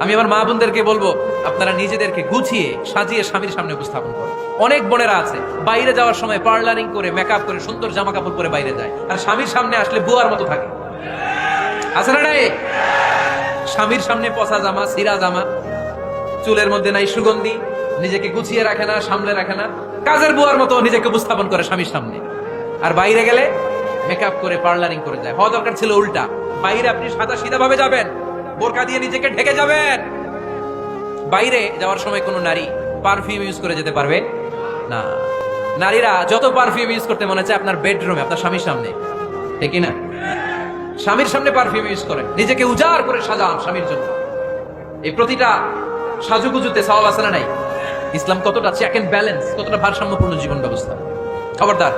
আমি আমার মা বোনদেরকে বলব, আপনারা নিজেদেরকে গুছিয়ে সাজিয়ে স্বামীর সামনে উপস্থাপন করেন। অনেক বোনেরা আছে, বাইরে যাওয়ার সময় পার্লারিং করে মেকআপ করে, সুন্দর জামা কাপড় পরে বাইরে যায়। আর স্বামীর সামনে আসলে বুয়ার মতো থাকে। আছে না নাই? স্বামীর সামনে পচা জামা, সিরা জামা, চুলের মধ্যে নাই সুগন্ধি, নিজেকে গুছিয়ে রাখে না, সামলে রাখে না। কাজের বুয়ার মতো নিজেকে উপস্থাপন করে স্বামীর সামনে। আর বাইরে গেলে মেকআপ করে, পার্লারিং করে যায়। হওয়া দরকার ছিল উল্টা। বাইরে আপনি সাদা সিধা ভাবে যাবেন। বোরকা দিয়ে নিজেকে ঢেকে যাবেন। বাইরে যাওয়ার সময় কোনো নারী পারফিউম ইউজ করে যেতে পারবে। না। নারীরা যত পারফিউম ইউজ করতে মনে চায় আপনার বেডরুমে আপনার স্বামীর সামনে। ঠিক না স্বামীর সামনে পারফিউম ইউজ করেন। নিজেকে উজাড় করে সাজান স্বামীর জন্য। এই প্রতিটা সাজুগুজুতে সওয়াব আছে না নাই? ইসলাম কতটা চেক এন্ড ব্যালেন্স কতটা ভারসাম্যপূর্ণ জীবন ব্যবস্থা। খবরদার।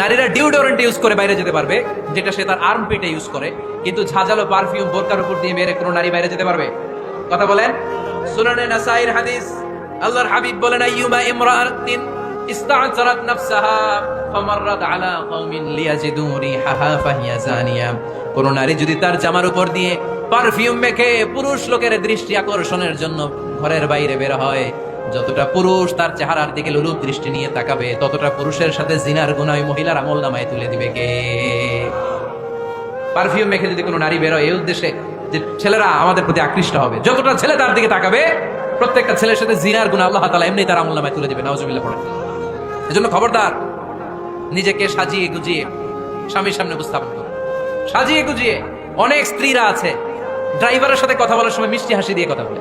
নারীরা ডিওডোরেন্ট ইউজ করে বাইরে যেতে পারবে, যেটা সে তার আর্ম পেটে ইউজ করে, কিন্তু ঝাঁঝালো পারফিউম বোরকার উপর দিয়ে মেরে কোনো নারী বাইরে যেতে পারবে। কথা বলেন? সুনানে নাসাইর হাদিস, আল্লাহর হাবিব বলেন আইয়ুবা ইমরাআতিন ইস্তা'জারাত নাফসাহা ফামাররাত আলা কওমিন লিয়াজিদু রিহাহা, ফাহিয়া জানিয়া। কোন নারী যদি তার জামার উপর দিয়ে পারফিউম মেখে পুরুষ লোকের দৃষ্টি আকর্ষণের জন্য ঘরের বাইরে বের হয় যতটা পুরুষ তার চেহারার দিকে লুলুপ দৃষ্টি নিয়ে তাকাবে, ততটা পুরুষের সাথে জিনার গুনায় মহিলার আমল নামায় তুলে দিবে কে? পারফিউম মেখে যদি কোনো নারী বেরোয় এই উদ্দেশ্যে যে ছেলেরা আমাদের প্রতি আকৃষ্ট হবে। যতটা ছেলে তার দিকে তাকাবে, প্রত্যেকটা ছেলের সাথে জিনার গুণ আল্লাহ তালা এমনি তার আমল নামায় তুলে দেবে। নওয়াজবিল্লাহ পড়ে এজন্য খবরদার, নিজেকে সাজিয়ে গুজিয়ে স্বামীর সামনে উপস্থাপন করো সাজিয়ে গুজিয়ে অনেক স্ত্রীরা আছে, ড্রাইভারের সাথে কথা বলার সময় মিষ্টি হাসি দিয়ে কথা বলে।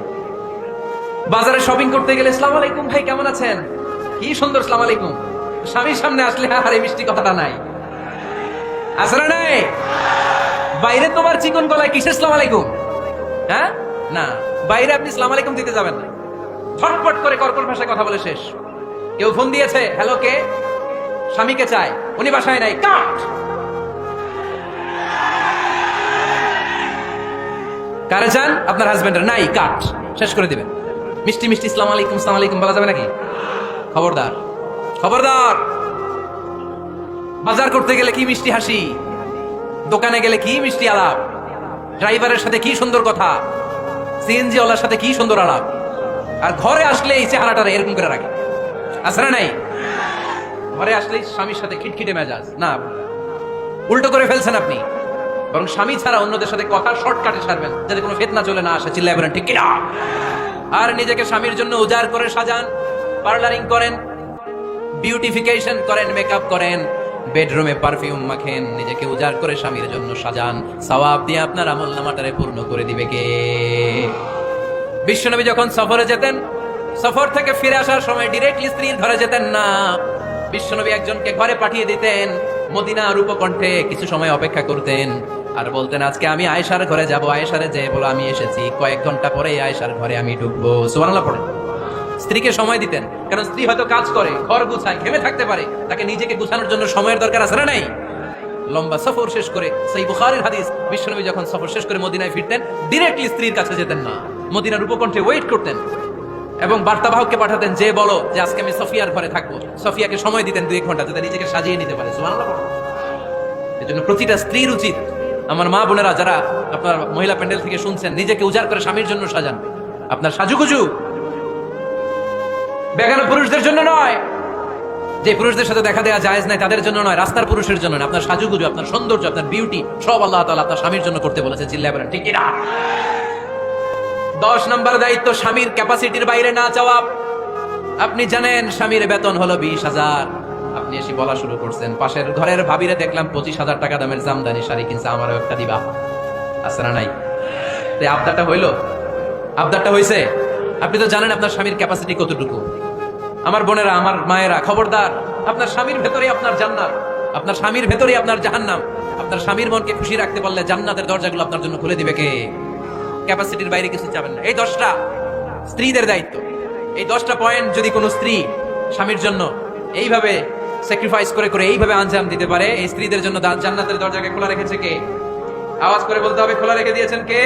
বাজারে শপিং করতে গেলে, সালাম আলাইকুম ভাই, কেমন আছেন? কি সুন্দর, সালাম আলাইকুম। স্বামীর সামনে আসলে আর মিষ্টি কথাটা নাই। আছে না নাই? বাইরে তোমার চিকন গলায় কিসের সালাম আলাইকুম? হ্যাঁ? না, বাইরে আপনি সালাম আলাইকুম দিতে যাবেন না। ছটপট করে কর্কট ভাষায় কথা বলে শেষ। কেউ ফোন দিয়েছে, হ্যালো, কে? স্বামীকে চায়? উনি বাসায় নাই। কাট! কারে চান? আপনার হাজবেন্ডের নাই, কাট। শেষ করে দিবেন। মিষ্টি মিষ্টি ইসলাম আলাইকুম ইসলাম আলাইকুম, বলা যাবে নাকি? খবরদার। খবরদার! বাজার করতে গেলে কি মিষ্টি হাসি? দোকানে গেলে কি মিষ্টি আলাপ? ড্রাইভারের সাথে কি সুন্দর কথা? সিএনজি ওয়ালার সাথে কি সুন্দর আলাপ? আর ঘরে আসলে এই চেহারাটা এরকম করে রাখে। না নাই? ঘরে আসলেই স্বামীর সাথে খিটখিটে মেজাজ। না, উল্টো করে ফেলছেন আপনি। বরং স্বামী ছাড়া অন্যদের সাথে কথা শর্টকাটে সারবেন যাতে কোনো ফেতনা চলে না আসে। চিল্লাই বলেন, ঠিক কিনা? আর নিজেকে স্বামীর জন্য উজাড় করে সাজান, পার্লারিং করেন, বিউটিফিকেশন করেন, মেকআপ করেন, বেডরুমে পারফিউম মাখেন, নিজেকে উজাড় করে স্বামীর জন্য সাজান। সওয়াব দিয়ে আপনার আমল নামাটারে পূর্ণ করে দিবে কে? বিশ্বনবী যখন সফরে যেতেন, সফর থেকে ফিরে আসার সময় ডিরেক্টলি স্ত্রী ধরে যেতেন না। বিশ্বনবী একজনকে ঘরে পাঠিয়ে দিতেন মদিনা রূপকণ্ঠে কিছু সময় অপেক্ষা করতেন। আর বলতেন, আজকে আমি আয়েশার ঘরে যাব। আয়েশারে যে বলো, আমি এসেছি। কয়েক ঘণ্টা পরে আয়েশার ঘরে আমি ঢুকবো। সুবহানাল্লাহ পড়ে স্ত্রীকে সময় দিতেন, কারণ স্ত্রী হয়তো কাজ করে, ঘর গুছায়, ঘেমে থাকতে পারে। তাকে নিজেকে গুছানোর জন্য সময়ের দরকার আছে না নাই? লম্বা সফর শেষ করে সেই বুখারীর হাদিস, বিশ্বনবী যখন সফর শেষ করে মদিনায় ফিরতেন ডিরেক্টলি স্ত্রীর কাছে যেতেন না। মদিনার উপকণ্ঠে ওয়েট করতেন এবং বার্তাবাহককে পাঠাতেন, যে বলো যে আজকে আমি সফিয়ার ঘরে থাকব। সফিয়াকে সময় দিতেন দুই ঘণ্টা, যাতে নিজেকে সাজিয়ে নিতে পারে। সুবহানাল্লাহ। এজন্য প্রতিটা স্ত্রীর উচিত আমার মা বোনেরা যারা আপনার মহিলা প্যান্ডেল থেকে শুনছেন, নিজেকে উজাড় করে স্বামীর জন্য সাজান। আপনার সাজুগুজু বেগানো পুরুষদের জন্য নয়। যে পুরুষদের সাথে দেখা দেওয়া জায়েজ নাই, তাদের জন্য নয়, রাস্তার পুরুষের জন্য নয়। আপনার সাজুগুজু, আপনার সৌন্দর্য, আপনার বিউটি সব আল্লাহ তাআলা আপনার স্বামীর জন্য করতে বলেছে চিল্লা ঠিক না? দশ নম্বর দায়িত্ব, স্বামীর ক্যাপাসিটির বাইরে না যাওয়া। আপনি জানেন, স্বামীর বেতন হলো বিশ হাজার। আপনি এসে বলা শুরু করছেন। পাশের ঘরের ভাবিরে দেখলাম পঁচিশ হাজার টাকা দামের জামদানি শাড়ি কিনছে, আমারও একটা দিবা। আছে নাই? আবদারটা হইল? আবদারটা হইছে? আপনি তো জানেন আপনার স্বামীর ক্যাপাসিটি কতটুকু। আমার বোনেরা, আমার মায়েরা, খবরদার, আপনার স্বামীর ভেতরে আপনার জান্নাত। আপনার স্বামীর ভেতরে আপনার জাহান্নাম। আপনার স্বামীর মনকে খুশি রাখতে পারলে জান্নাতের দরজাগুলো আপনার জন্য খুলে দিবে কে? ক্যাপাসিটির বাইরে কিছু চাবেন না। এই দশটা স্ত্রীদের দায়িত্ব। এই দশটা পয়েন্ট যদি কোনো স্ত্রী স্বামীর জন্য এইভাবে স্যাক্রিফাইস করে করে এইভাবে আঞ্জাম দিতে পারে। এই স্ত্রীদের জন্য জান্নাতের দরজাকে খোলা রেখেছে কে? আওয়াজ করে বলতে হবে, খোলা রেখে দিয়েছেন কে?